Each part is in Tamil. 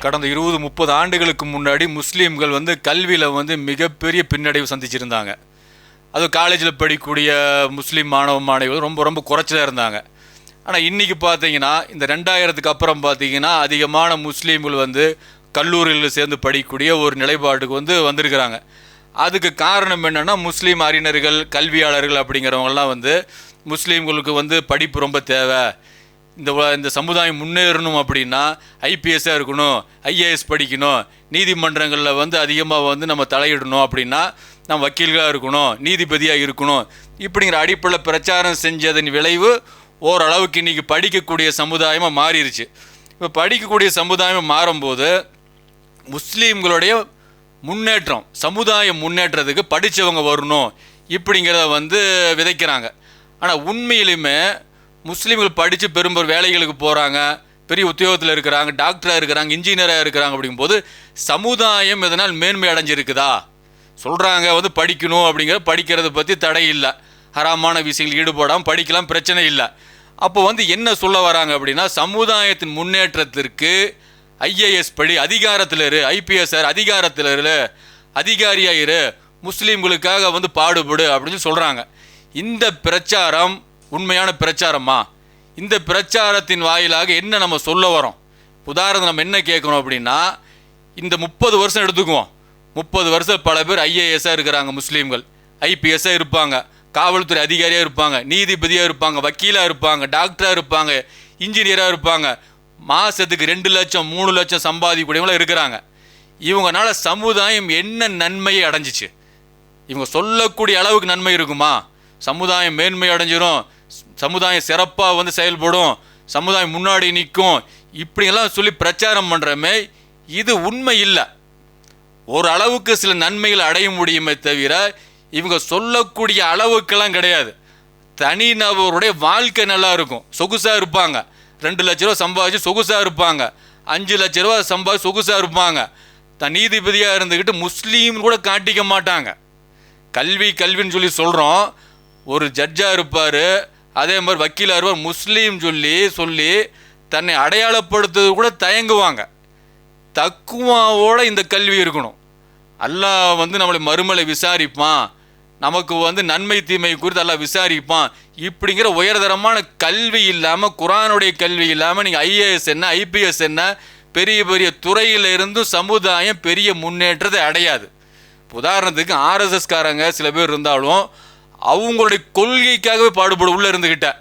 கடந்த இருபது முப்பது ஆண்டுகளுக்கு முன்னாடி முஸ்லீம்கள் வந்து கல்வியில் வந்து மிகப்பெரிய பின்னடைவு சந்திச்சிருந்தாங்க. அது காலேஜில் படிக்கக்கூடிய முஸ்லீம் மாணவ மாணவிகள் ரொம்ப ரொம்ப குறைச்சலாக இருந்தாங்க. ஆனால் இன்றைக்கி பார்த்தீங்கன்னா இந்த ரெண்டாயிரத்துக்கு அப்புறம் பார்த்தீங்கன்னா அதிகமான முஸ்லீம்கள் வந்து கல்லூரியில் சேர்ந்து படிக்கக்கூடிய ஒரு நிலைப்பாட்டுக்கு வந்து வந்திருக்கிறாங்க. அதுக்கு காரணம் என்னென்னா முஸ்லீம் அறிஞர்கள் கல்வியாளர்கள் அப்படிங்கிறவங்கலாம் வந்து முஸ்லீம்களுக்கு வந்து படிப்பு ரொம்ப தேவை. இந்த இந்த சமுதாயம் முன்னேறணும் அப்படின்னா ஐபிஎஸ்ஸாக இருக்கணும் ஐஏஎஸ் படிக்கணும். நீதிமன்றங்களில் வந்து அதிகமாக வந்து நம்ம தலையிடணும் அப்படின்னா நம்ம வக்கீல்களாக இருக்கணும் நீதிபதியாக இருக்கணும். இப்படிங்கிற அடிப்படையில் பிரச்சாரம் செஞ்சதன் விளைவு ஓரளவுக்கு இன்றைக்கி படிக்கக்கூடிய சமுதாயமாக மாறிடுச்சு இப்போ படிக்கக்கூடிய சமுதாயம் மாறும்போது முஸ்லீம்களுடைய முன்னேற்றம் சமுதாய முன்னேற்றத்துக்கு படித்தவங்க வரணும். இப்படிங்கிறத வந்து விதைக்கிறாங்க. ஆனால் உண்மையிலுமே முஸ்லீம்கள் படித்து பெரும்பெரும் வேலைகளுக்கு போகிறாங்க பெரிய உத்தியோகத்தில் இருக்கிறாங்க டாக்டராக இருக்கிறாங்க இன்ஜினியராக இருக்கிறாங்க அப்படிங்கும்போது சமுதாயம் இதனால் மேன்மை அடைஞ்சிருக்குதா? சொல்கிறாங்க வந்து படிக்கணும் அப்படிங்கிற படிக்கிறத பற்றி தடை இல்லை. ஹராமான விஷயங்கள் ஈடுபடாமல் படிக்கலாம் பிரச்சனை இல்லை. அப்போ வந்து என்ன சொல்ல வராங்க அப்படின்னா சமுதாயத்தின் முன்னேற்றத்திற்கு ஐஏஎஸ் படி அதிகாரத்தில் இரு ஐபிஎஸ் அதிகாரத்தில் இரு அதிகாரியாக இரு முஸ்லீம்களுக்காக வந்து பாடுபடு அப்படின்னு சொல்கிறாங்க இந்த பிரச்சாரம் உண்மையான பிரச்சாரமா? இந்த பிரச்சாரத்தின் வாயிலாக என்ன நம்ம சொல்ல வரோம்? உதாரணம் நம்ம என்ன கேட்கணும் அப்படின்னா இந்த முப்பது வருஷம் எடுத்துக்குவோம். முப்பது வருஷம் பல பேர் ஐஏஎஸ்ஸாக இருக்கிறாங்க முஸ்லீம்கள். ஐபிஎஸ்ஸாக இருப்பாங்க காவல்துறை அதிகாரியாக இருப்பாங்க நீதிபதியாக இருப்பாங்க வக்கீலாக இருப்பாங்க டாக்டராக இருப்பாங்க இன்ஜினியராக இருப்பாங்க. மாதத்துக்கு ரெண்டு லட்சம் மூணு லட்சம் சம்பாதிக்கக்கூடியவங்களும் இருக்கிறாங்க. இவங்கனால சமுதாயம் என்ன நன்மையை அடைஞ்சிச்சு? இவங்க சொல்லக்கூடிய அளவுக்கு நன்மை இருக்குமா? சமுதாயம் மேன்மை அடைஞ்சிரும். சமுதாயம் சிறப்பாக வந்து செயல்படும். சமுதாயம் முன்னாடி நிற்கும். இப்படியெல்லாம் சொல்லி பிரச்சாரம் பண்ணுறமே இது உண்மை இல்லை. ஒரு அளவுக்கு சில நன்மைகள் அடைய முடியுமே தவிர இவங்க சொல்லக்கூடிய அளவுக்கெல்லாம் கிடையாது. தனி நபருடைய வாழ்க்கை நல்லா இருக்கும். சொகுசாக இருப்பாங்க. ரெண்டு லட்ச ரூபா சம்பாதிச்சு சொகுசாக இருப்பாங்க. அஞ்சு லட்ச ரூபா சம்பாதிச்சு சொகுசாக இருப்பாங்க. தன் நீதிபதியாக இருந்துக்கிட்டு முஸ்லீம் கூட காட்டிக்க மாட்டாங்க. கல்வி கல்வின்னு சொல்லி சொல்கிறோம் ஒரு ஜட்ஜாக இருப்பார். அதே மாதிரி வக்கீலாக இருப்பார். முஸ்லீம் சொல்லி சொல்லி தன்னை அடையாளப்படுத்துறது கூட தயங்குவாங்க. தக்குவாவோட இந்த கல்வி இருக்கணும். அல்லாஹ் வந்து நம்மளை மறுமலை விசாரிப்பான். நமக்கு வந்து நன்மை தீமை குறித்து எல்லாம் விசாரிப்பான். இப்படிங்கிற உயர்தரமான கல்வி இல்லாமல் குரானுடைய கல்வி இல்லாமல் நீங்கள் ஐஏஎஸ் என்ன ஐபிஎஸ் என்ன பெரிய பெரிய துறையில் இருந்தும் சமுதாயம் பெரிய முன்னேற்றத்தை அடையாது. உதாரணத்துக்கு ஆர்எஸ்எஸ்காரங்க சில பேர் இருந்தாலும் அவங்களுடைய கொள்கைக்காகவே பாடுபடும் உள்ளே இருந்துக்கிட்ட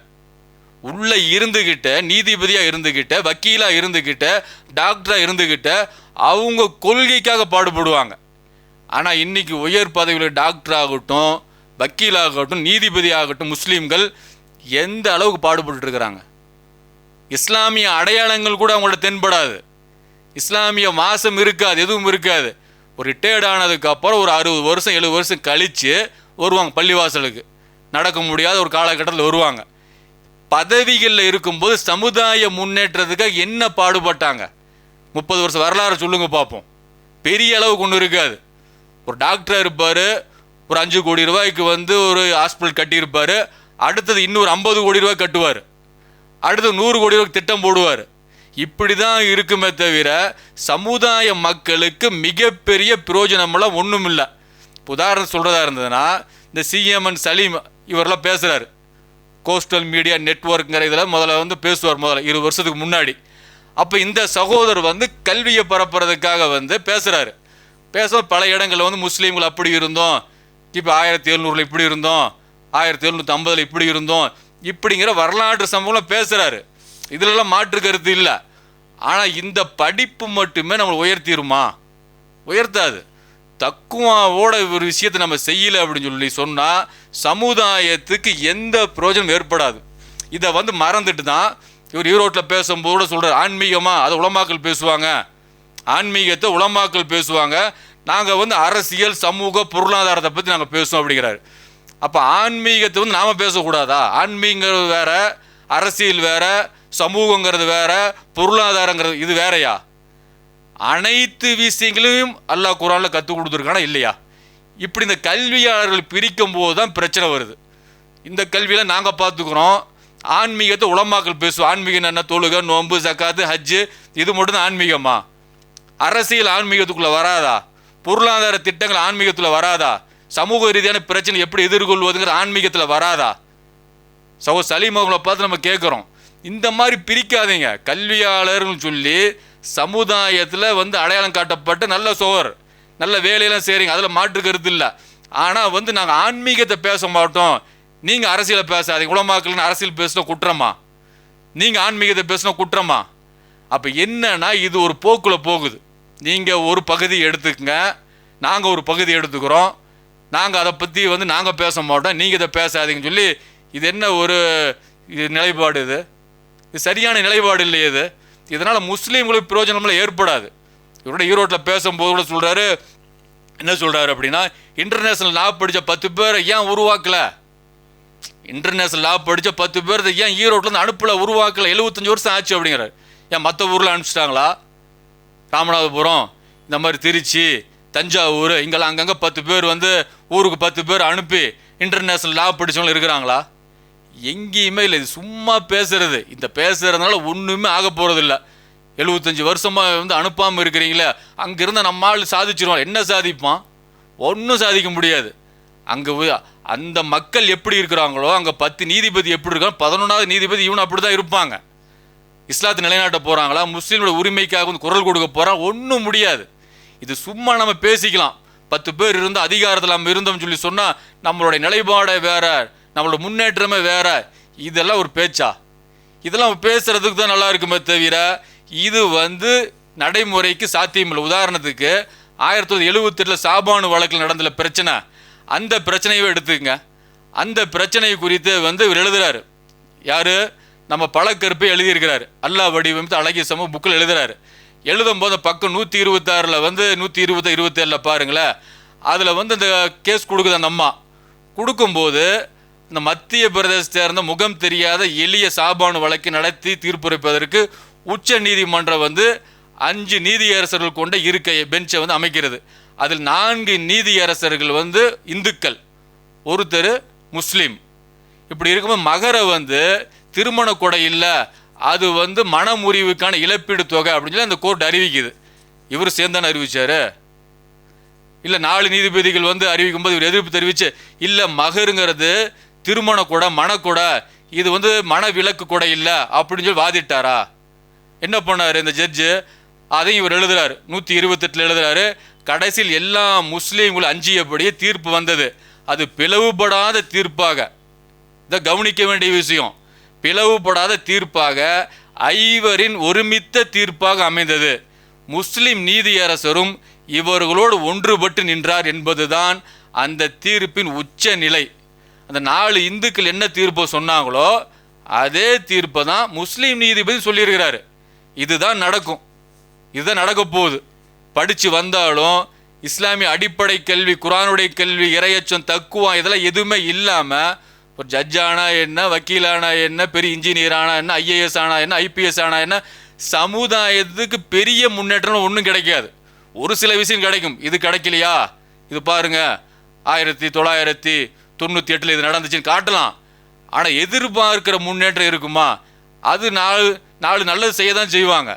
உள்ளே இருந்துக்கிட்ட நீதிபதியாக இருந்துக்கிட்ட வக்கீலாக இருந்துக்கிட்ட டாக்டராக இருந்துக்கிட்ட அவங்க கொள்கைக்காக பாடுபடுவாங்க. ஆனால் இன்னைக்கு உயர் பதவியில் டாக்டர் ஆகட்டும் வக்கீலாகட்டும் நீதிபதி ஆகட்டும் முஸ்லீம்கள் எந்த அளவுக்கு பாடுபட்டுருக்கிறாங்க இஸ்லாமிய அடையாளங்கள் கூட அவங்கள்ட்ட தென்படாது. இஸ்லாமிய மாதம் இருக்காது எதுவும் இருக்காது. ஒரு ரிட்டையர்ட் ஆனதுக்கப்புறம் ஒரு அறுபது வருஷம் எழுபது வருஷம் கழித்து வருவாங்க பள்ளிவாசலுக்கு. நடக்க முடியாத ஒரு காலகட்டத்தில் வருவாங்க. பதவிகளில் இருக்கும்போது சமுதாய முன்னேற்றத்துக்காக என்ன பாடுபட்டாங்க? முப்பது வருஷம் வரலாறு சொல்லுங்க பார்ப்போம் பெரிய அளவுக்கு கொண்டு இருக்காது. ஒரு டாக்டராக இருப்பார் ஒரு அஞ்சு கோடி ரூபாய்க்கு வந்து ஒரு ஹாஸ்பிட்டல் கட்டியிருப்பார் அடுத்தது இன்னொரு ஐம்பது கோடி ரூபாய் கட்டுவார். அடுத்து நூறு கோடி ரூபாய்க்கு திட்டம் போடுவார். இப்படி தான் இருக்குமே தவிர சமுதாய மக்களுக்கு மிகப்பெரிய பிரயோஜனமெல்லாம் ஒன்றும் இல்லை இப்போ உதாரணம் சொல்கிறதா இருந்ததுன்னா இந்த சிஎம்என் சலீம் இவரெல்லாம் பேசுகிறாரு கோஸ்டல் மீடியா நெட்வொர்க்குங்கிற இதில் முதல்ல வந்து பேசுவார் முதல்ல இருபது வருஷத்துக்கு முன்னாடி. அப்போ இந்த சகோதரர் வந்து கல்வியை பரப்புறதுக்காக வந்து பேசுகிறாரு பேச பல இடங்களில் வந்து முஸ்லீம்கள் அப்படி இருந்தோம் இப்போ ஆயிரத்தி எழுநூறில் இப்படி இருந்தோம் ஆயிரத்தி எழுநூற்றி ஐம்பதில் இப்படி இருந்தோம் இப்படிங்கிற வரலாற்று சம்பவம்லாம் பேசுகிறாரு இதுலலாம் மாற்று கருத்து இல்லை. ஆனால் இந்த படிப்பு மட்டுமே நம்மளை உயர்த்திடுமா உயர்த்தாது. தக்குவாவோட ஒரு விஷயத்தை நம்ம செய்யலை அப்படின்னு சொல்லி சொன்னால் சமுதாயத்துக்கு எந்த பிரயோஜனம் ஏற்படாது. இதை வந்து மறந்துட்டு தான் இவர் ஈரோட்டில் பேசும்போது சொல்கிறார் ஆன்மீகமாக அதை உளமாக்கல் பேசுவாங்க. ஆன்மீகத்தை உளமாக்கல் பேசுவாங்க. நாங்கள் வந்து அரசியல் சமூக பொருளாதாரத்தை பற்றி நாங்கள் பேசுவோம் அப்படிங்கிறாரு. அப்போ ஆன்மீகத்தை வந்து நாம் பேசக்கூடாதா? ஆன்மீகங்கிறது வேற அரசியல் வேற சமூகங்கிறது வேற பொருளாதாரங்கிறது இது வேறயா? அனைத்து விஷயங்களையும் அல்லாஹ் குரானில் கற்றுக் கொடுத்துருக்கானா இல்லையா? இப்படி இந்த கல்வியாளர்கள் பிரிக்கும் போது தான் பிரச்சனை வருது. இந்த கல்வியில் நாங்கள் பார்த்துக்குறோம். ஆன்மீகத்தை உளமாக்கல் பேசுவோம் ஆன்மீகம் என்ன தொழுகை நோன்பு ஜக்காத்து ஹஜ்ஜு இது மட்டும்தான் ஆன்மீகமா? அரசியல் ஆன்மீகத்துக்குள்ளே வராதா? பொருளாதார திட்டங்கள் ஆன்மீகத்தில் வராதா? சமூக ரீதியான பிரச்சனை எப்படி எதிர்கொள்வதுங்கிற ஆன்மீகத்தில் வராதா? சகோ சலீம் அவங்கள பார்த்து நம்ம கேட்குறோம். இந்த மாதிரி பிரிக்காதீங்க. கல்வியாளர்னு சொல்லி சமுதாயத்தில் வந்து அடையாளம் காட்டப்பட்ட நல்ல சோர் நல்ல வேலையெல்லாம் செய்கிறீங்க அதில் மாற்று கருத்து இல்லை. ஆனால் வந்து நாங்கள் ஆன்மீகத்தை பேச மாட்டோம். நீங்கள் அரசியலை பேசாதீங்க. உலமாக்கள்னு அரசியல் பேசினா குற்றமா? நீங்கள் ஆன்மீகத்தை பேசினா குற்றமா? அப்போ என்னன்னா இது ஒரு போக்கில் போகுது. நீங்கள் ஒரு பகுதி எடுத்துக்கங்க. நாங்கள் ஒரு பகுதி எடுத்துக்கிறோம். நாங்கள் அதை பற்றி வந்து நாங்கள் பேச மாட்டோம். நீங்கள் இதை பேசாதீங்கன்னு சொல்லி இது என்ன ஒரு இது நிலைப்பாடு இது? இது சரியான நிலைப்பாடு இல்லையே இது? இதனால் முஸ்லீம்களுக்கு பிரயோஜனம்லாம் ஏற்படாது. இவரோட ஈரோட்டில் பேசும்போது கூட சொல்கிறாரு என்ன சொல்கிறாரு அப்படின்னா இன்டர்நேஷ்னல் லா படித்த பத்து பேரை ஏன் உருவாக்கலை? இன்டர்நேஷ்னல் லா படித்த பத்து பேர் ஏன் ஈரோட்டிலேருந்து அனுப்பல உருவாக்கலை? எழுபத்தஞ்சு வருஷம் ஆச்சு அப்படிங்கிறார். ஏன் மற்ற ஊரில் அனுப்பிச்சிட்டாங்களா? ராமநாதபுரம் இந்த மாதிரி திருச்சி தஞ்சாவூர் இங்கெல்லாம் அங்கங்கே பத்து பேர் வந்து ஊருக்கு பத்து பேர் அனுப்பி இன்டர்நேஷ்னல் லா படித்தவங்க இருக்கிறாங்களா? எங்கேயுமே இல்லை. இது சும்மா பேசுறது. இந்த பேசுறதுனால ஒன்றுமே ஆக போகிறதில்ல எழுபத்தஞ்சு வருஷமாக வந்து அனுப்பாமல் இருக்கிறீங்களே அங்கேருந்து நம்ம ஆள் சாதிச்சிருவான். என்ன சாதிப்பான்? ஒன்றும் சாதிக்க முடியாது. அங்கே அந்த மக்கள் எப்படி இருக்கிறாங்களோ அங்கே பத்து நீதிபதி எப்படி இருக்காங்க பதினொன்றாவது நீதிபதி இவனு அப்படி தான் இருப்பாங்க. இஸ்லாத்தை நிலைநாட்ட போகிறாங்களா முஸ்லீமோட உரிமைக்காக வந்து குரல் கொடுக்க போகிறான் ஒன்றும் முடியாது. இது சும்மா நம்ம பேசிக்கலாம். பத்து பேர் இருந்து அதிகாரத்தில் நம்ம இருந்தோம்னு சொல்லி சொன்னால் நம்மளுடைய நிலைப்பாடை வேறு. நம்மளோட முன்னேற்றமே வேற. இதெல்லாம் ஒரு பேச்சா? இதெல்லாம் பேசுறதுக்கு தான் நல்லா இருக்குமே தவிர இது வந்து நடைமுறைக்கு சாத்தியமில்லை உதாரணத்துக்கு ஆயிரத்தி தொள்ளாயிரத்தி எழுபத்தெட்டில் சாபானு வழக்கில் நடந்த பிரச்சனை அந்த பிரச்சனையவே எடுத்துக்கங்க. அந்த பிரச்சனை குறித்து வந்து இவர் எழுதுறாரு. யாரு? நம்ம பழக்கருப்பை எழுதியிருக்கிறாரு. அல்லா வடிவமைத்து அழகிய சமூக புக்கில் எழுதுறாரு. எழுதும்போது பக்கம் நூற்றி இருபத்தாறில் வந்து நூற்றி இருபத்தி இருபத்தேழில் பாருங்களேன். அதில் வந்து இந்த கேஸ் கொடுக்குது அந்த அம்மா. கொடுக்கும்போது இந்த மத்திய பிரதேசத்தை சேர்ந்த முகம் தெரியாத எளிய சாபானு வழக்கு நடத்தி தீர்ப்புரைப்பதற்கு உச்ச நீதிமன்றம் வந்து அஞ்சு நீதியரசர்கள் கொண்ட இருக்கை பெஞ்சை வந்து அமைக்கிறது. அதில் நான்கு நீதியரசர்கள் வந்து இந்துக்கள் ஒருத்தர் முஸ்லீம். இப்படி இருக்கும்போது மகரை வந்து திருமண கொடை இல்லை அது வந்து மனமுறிவுக்கான இழப்பீடு தொகை அப்படின்னு சொல்லி அந்த கோர்ட் அறிவிக்குது. இவர் சேர்ந்தானே அறிவிச்சாரு? இல்லை நாலு நீதிபதிகள் வந்து அறிவிக்கும் போது இவர் எதிர்ப்பு தெரிவித்து இல்லை மகருங்கிறது திருமண கூட மணக்கொடை இது வந்து மன விலக்கு இல்லை அப்படின்னு சொல்லி வாதிட்டாரா? என்ன பண்ணார் இந்த ஜட்ஜு? அதையும் இவர் எழுதுறாரு. நூற்றி இருபத்தெட்டில் எழுதுறாரு. கடைசியில் எல்லா முஸ்லீம்களும் அஞ்சியபடியே தீர்ப்பு வந்தது. அது பிளவுபடாத தீர்ப்பாக. இதை கவனிக்க வேண்டிய விஷயம். பிளவுபடாத தீர்ப்பாக ஐவரின் ஒருமித்த தீர்ப்பாக அமைந்தது. முஸ்லிம் நீதியரசரும் இவர்களோடு ஒன்றுபட்டு நின்றார் என்பதுதான் அந்த தீர்ப்பின் உச்ச நிலை அந்த நாலு இந்துக்கள் என்ன தீர்ப்பை சொன்னாங்களோ அதே தீர்ப்பை தான் முஸ்லீம் நீதிபதி சொல்லியிருக்கிறாரு. இதுதான் நடக்கும். இதுதான் நடக்க போகுது. படித்து வந்தாலும் இஸ்லாமிய அடிப்படை கல்வி குரானுடைய கல்வி இரையச்சம் தக்குவம் இதெல்லாம் எதுவுமே இல்லாமல் ஒரு ஜட்ஜானா என்ன வக்கீலானா என்ன பெரிய இன்ஜினியர் ஆனா என்ன ஐஏஎஸ் ஆனா என்ன ஐபிஎஸ் ஆனா என்ன சமுதாயத்துக்கு பெரிய முன்னேற்றம் ஒன்றும் கிடைக்காது. ஒரு சில விஷயம் கிடைக்கும். இது கிடைக்கலையா? இது பாருங்க. ஆயிரத்தி தொள்ளாயிரத்தி தொண்ணூற்றி எட்டில் இது நடந்துச்சுன்னு காட்டலாம். ஆனால் எதிர்பார்க்கிற முன்னேற்றம் இருக்குமா? அது நாலு நாலு நல்லது செய்ய தான் செய்வாங்க.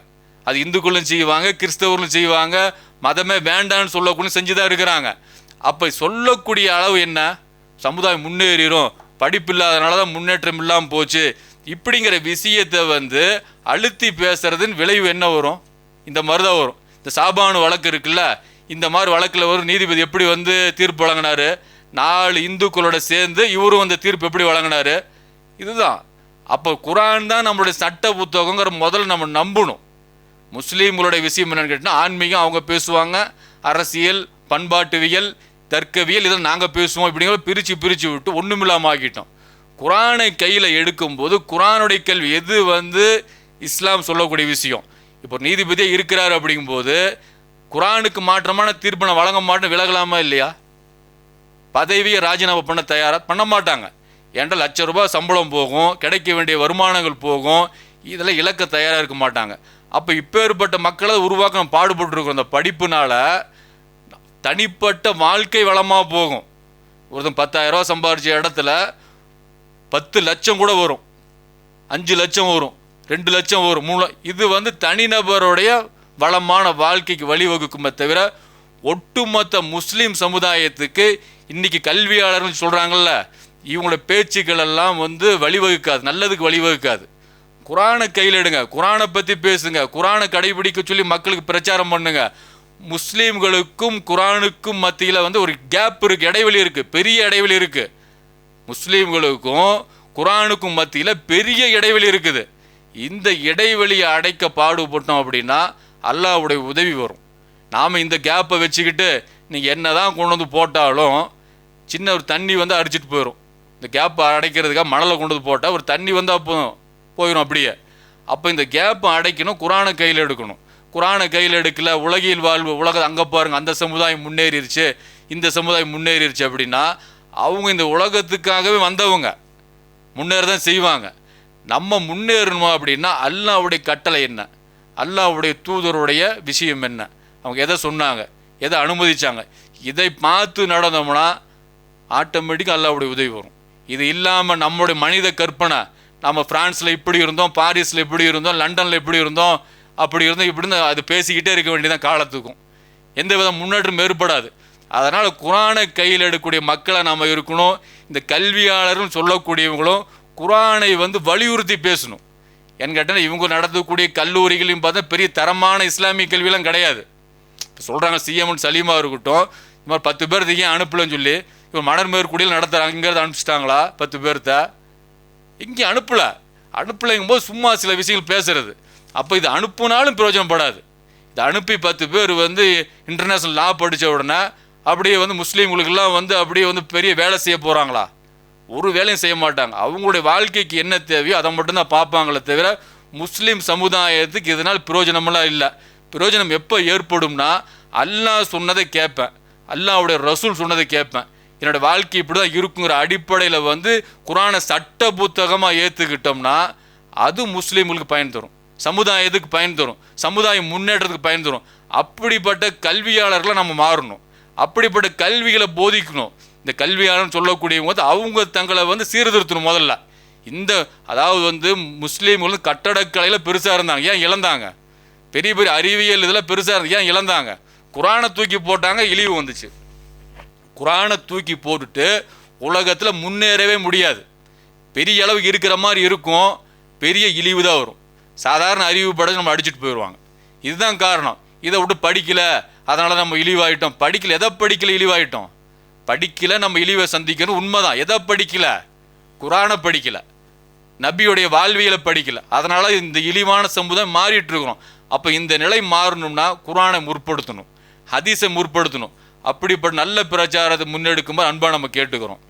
அது இந்துக்களும் செய்வாங்க கிறிஸ்தவர்களும் செய்வாங்க மதமே வேண்டான்னு சொல்லக்கூடிய செஞ்சு தான் இருக்கிறாங்க. அப்போ சொல்லக்கூடிய அளவு என்ன? சமுதாயம் முன்னேறிடும் படிப்பு இல்லாதனால தான் முன்னேற்றம் இல்லாமல் போச்சு. இப்படிங்கிற விஷயத்தை வந்து அழுத்தி பேசுறதுன்னு விளைவு என்ன வரும்? இந்த மாதிரி தான் வரும். இந்த சாபானு வழக்கு இருக்குல்ல? இந்த மாதிரி வழக்கில் ஒரு நீதிபதி எப்படி வந்து தீர்ப்பு வழங்கினாரு? நாலு இந்துக்களோட சேர்ந்து இவரும் அந்த தீர்ப்பு எப்படி வழங்கினாரு? இதுதான். அப்போ குரான் தான் நம்மளுடைய சட்ட புத்தகங்கிற முதல்ல நம்ம நம்பணும். முஸ்லீம்களுடைய விஷயம் என்னென்னு கேட்டால் ஆன்மீகம் அவங்க பேசுவாங்க அரசியல் பண்பாட்டுவியல் தர்க்கவியல் இதெல்லாம் நாங்கள் பேசுவோம் இப்படிங்கிற பிரித்து பிரித்து விட்டு ஒன்றுமில்லாமல் ஆக்கிட்டோம். குரானை கையில் எடுக்கும்போது குரானுடைய கல்வி எது வந்து இஸ்லாம் சொல்லக்கூடிய விஷயம்? இப்போ நீதிபதியாக இருக்கிறார் அப்படிங்கும்போது குரானுக்கு மாற்றமான தீர்ப்பு வழங்க மாட்டேன் விலகலாமா இல்லையா? பதவியை ராஜினாமா பண்ண தயாராக பண்ண மாட்டாங்க. ஏன்டா லட்ச ரூபாய் சம்பளம் போகும் கிடைக்க வேண்டிய வருமானங்கள் போகும் இதெல்லாம் இலக்க தயாராக இருக்க மாட்டாங்க. அப்போ இப்பேற்பட்ட மக்களை உருவாக்க பாடுபட்டுருக்கோம் அந்த படிப்புனால தனிப்பட்ட வாழ்க்கை வளமாக போகும். ஒருத்தன் பத்தாயிரம் ரூபா சம்பாரிச்ச இடத்துல பத்து லட்சம் கூட வரும். அஞ்சு லட்சம் வரும். ரெண்டு லட்சம் வரும். மூணு இது வந்து தனிநபருடைய வளமான வாழ்க்கைக்கு வழிவகுக்குமே தவிர ஒட்டுமொத்த முஸ்லீம் சமுதாயத்துக்கு இன்னைக்கு கல்வியாளர்கள் சொல்கிறாங்கல்ல இவங்களோட பேச்சுக்கள் எல்லாம் வந்து வழிவகுக்காது நல்லதுக்கு வழிவகுக்காது. குரானை கையில் எடுங்க குரானை பற்றி பேசுங்க குரானை கடைபிடிக்க சொல்லி மக்களுக்கு பிரச்சாரம் பண்ணுங்க. முஸ்லீம்களுக்கும் குரானுக்கும் மத்தியில் வந்து ஒரு கேப் இருக்குது இடைவெளி இருக்குது பெரிய இடைவெளி இருக்குது முஸ்லீம்களுக்கும் குரானுக்கும் மத்தியில் பெரிய இடைவெளி இருக்குது. இந்த இடைவெளியை அடைக்க பாடுபட்டோம் அப்படின்னா அல்லாவுடைய உதவி வரும். நாம் இந்த கேப்பை வச்சுக்கிட்டு நீங்கள் என்ன தான் கொண்டு வந்து போட்டாலும் சின்ன ஒரு தண்ணி வந்து அடிச்சிட்டு போயிடும் இந்த கேப்பை அடைக்கிறதுக்காக மணலை கொண்டு வந்து போட்டால் ஒரு தண்ணி வந்தால் போதும் போயிடும் அப்படியே. அப்போ இந்த கேப்பை அடைக்கணும் குரானை கையில் எடுக்கணும். குரானை கையில் எடுக்கல உலகில் வாழ்வு உலக அங்கே பாருங்கள் அந்த சமுதாயம் முன்னேறிடுச்சு இந்த சமுதாயம் முன்னேறிடுச்சு அப்படின்னா அவங்க இந்த உலகத்துக்காகவே வந்தவங்க. முன்னேற தான் செய்வாங்க. நம்ம முன்னேறணுமா அப்படின்னா அல்லாவுடைய கட்டளை என்ன? அல்லாவுடைய தூதருடைய விஷயம் என்ன? அவங்க எதை சொன்னாங்க? எதை அனுமதித்தாங்க இதை பார்த்து நடந்தோம்னா ஆட்டோமேட்டிக்காக அல்லாவுடைய உதவி வரும். இது இல்லாமல் நம்மளுடைய மனித கற்பனை நம்ம ஃப்ரான்ஸில் இப்படி இருந்தோம் பாரிஸில் இப்படி இருந்தோம் லண்டனில் இப்படி இருந்தோம் அப்படி இருந்தோம் இப்படின்னு அது பேசிக்கிட்டே இருக்க வேண்டியதான் காலத்துக்கும். எந்த வித முன்னேற்றம் ஏற்படாது. அதனால் குரானை கையில் எடுக்கக்கூடிய மக்களை நாம் இருக்கணும். இந்த கல்வியாளரும் சொல்லக்கூடியவங்களும் குரானை வந்து வலியுறுத்தி பேசணும். என் கேட்டால் இவங்க நடத்தக்கூடிய கல்லூரிகளையும் பார்த்தா பெரிய தரமான இஸ்லாமிய கல்வியெல்லாம் கிடையாது. இப்போ சொல்கிறாங்க சிஎம்னு சலீமா இருக்கட்டும் இந்த மாதிரி பத்து பேர் ஏன் அனுப்பலன்னு சொல்லி இவன் மணர்மேற்குடியில் நடத்துகிறாங்க இங்கேருந்து அனுப்பிச்சிட்டாங்களா? பத்து பேர்த்த. இங்கே அனுப்பலை. அனுப்பலைங்கும் போது சும்மா சில விஷயங்கள் பேசுறது. அப்போ இது அனுப்புனாலும் பிரயோஜனப்படாது இது அனுப்பி பத்து பேர் வந்து இன்டர்நேஷ்னல் லா படித்த உடனே அப்படியே வந்து முஸ்லீம்களுக்கெல்லாம் வந்து அப்படியே வந்து பெரிய வேலை செய்ய போகிறாங்களா ஒரு வேலையும் செய்ய மாட்டாங்க. அவங்களுடைய வாழ்க்கைக்கு என்ன தேவையோ அதை மட்டும்தான் பார்ப்பாங்களே தவிர முஸ்லீம் சமுதாயத்துக்கு இதனால் பிரயோஜனமெல்லாம் இல்லை. பிரயோஜனம் எப்போ ஏற்படும்னா அல்லாஹ் சொன்னதை கேட்பேன். அல்லாவுடைய ரசூல் சொன்னதை கேட்பேன். என்னோட வாழ்க்கை இப்படி தான் இருக்குங்கிற அடிப்படையில் வந்து குரானை சட்ட புத்தகமாக ஏற்றுக்கிட்டோம்னா அது முஸ்லீம்களுக்கு பயன் தரும். சமுதாயத்துக்கு பயன் தரும். சமுதாயம் முன்னேற்றத்துக்கு பயன் தரும். அப்படிப்பட்ட கல்வியாளர்களை நம்ம மாறணும். அப்படிப்பட்ட கல்விகளை போதிக்கணும். இந்த கல்வியாளர்னு சொல்லக்கூடியவங்க வந்து அவங்க தங்களை வந்து சீர்திருத்தணும் முதல்ல. இந்த அதாவது வந்து முஸ்லீம்கள் கட்டடக்கலையில் பெருசாக இருந்தாங்க. ஏன் இழந்தாங்க? பெரிய பெரிய அறிவியல் இதில் பெருசாக இருந்து ஏன் இழந்தாங்க? குரானை தூக்கி போட்டாங்க இழிவு வந்துச்சு. குரானை தூக்கி போட்டுட்டு உலகத்தில் முன்னேறவே முடியாது. பெரிய அளவுக்கு இருக்கிற மாதிரி இருக்கும். பெரிய இழிவு தான் வரும். சாதாரண அறிவு படம் நம்ம அடிச்சுட்டு போயிடுவாங்க இதுதான் காரணம். இதை விட்டு படிக்கலை. அதனால் நம்ம இழிவாயிட்டோம். படிக்கல. எதை படிக்கல? இழிவாயிட்டோம். படிக்கல நம்ம இழிவை சந்திக்கணும். உண்மைதான். எதை படிக்கல? குரானை படிக்கல. நபியுடைய வாழ்வியலை படிக்கல. அதனால இந்த இழிவான சமுதாயம் மாறிட்டு இருக்கிறோம். அப்போ இந்த நிலை மாறணும்னா குரானை முற்படுத்தணும். ஹதீஸை முற்படுத்தணும். அப்படிப்பட்ட நல்ல பிரச்சாரத்தை முன்னெடுக்கும்போது அன்பா நம்ம கேட்டுக்கிறோம்.